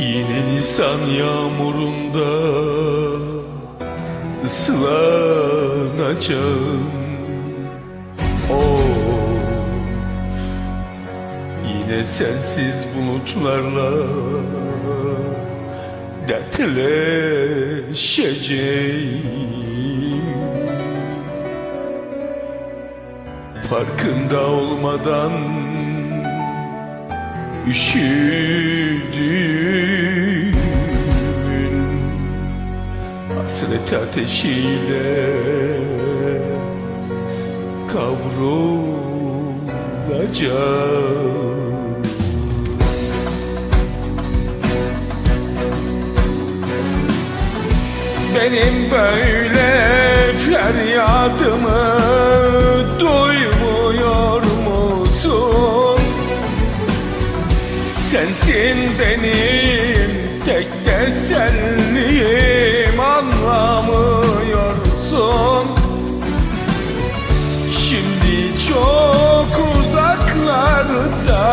Nisan yağmurunda ıslanacağım Of Yine sensiz bulutlarla dertleşeceğim. Farkında olmadan üşüdüğümün Hasret ateşiyle kavrulacağım Benim böyle feryadımı duymuyor musun? Sensin benim çok uzaklarda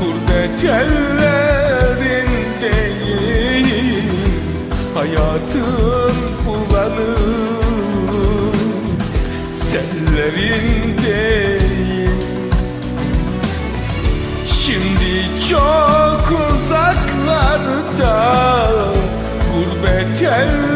gurbet ellerindeyim Hayatın bulanık sellerindeyim Şimdi çok uzaklarda gurbet ellerindeyim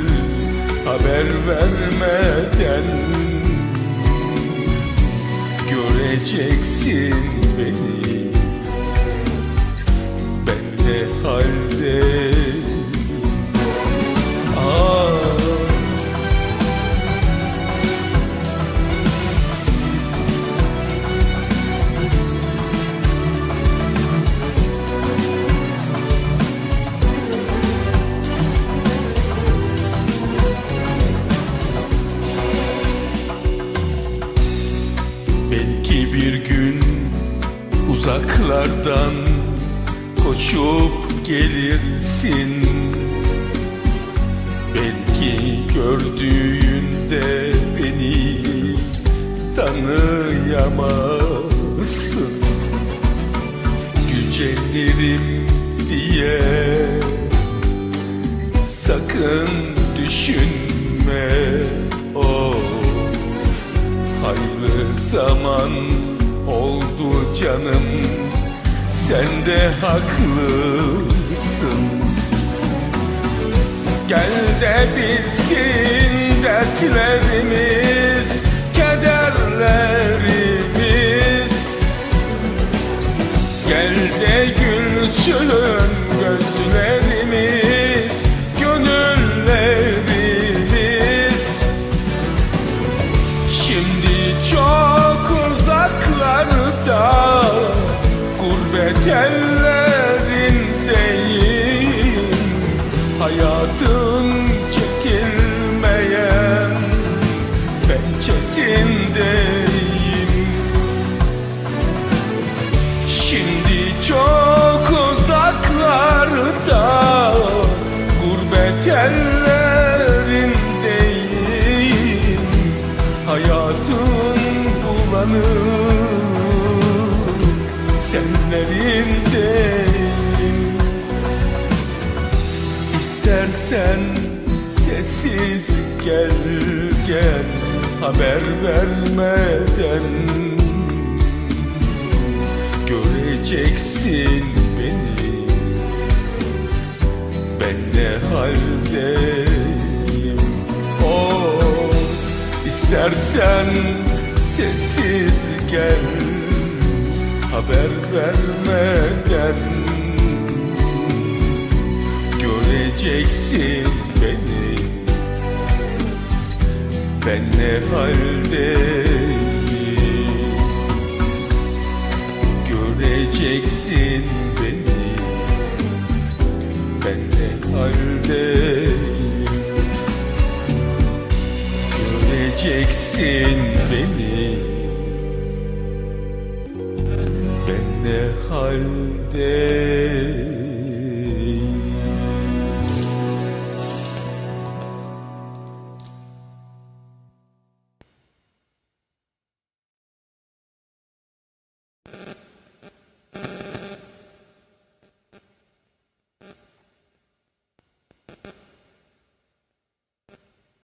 Haber vermeden Göreceksin beni. Ben ne haldeyim uzaklardan koşup gelirsin Belki gördüğünde beni tanıyamazsın Gücenirim diye sakın düşünme oh. Hayırlı zaman oldu canım Sen de haklısın. Gel de bitsin dertlerimiz Hayatın çekilmeyen pençesindeyim sessiz gel gel haber vermeden. Göreceksin beni Ben ne haldeyim? Oh istersen sessiz gel Haber vermeden. Göreceksin beni ben ne haldeyim? Göreceksin beni. Ben ne haldeyim? Göreceksin beni. Ben ne haldeyim?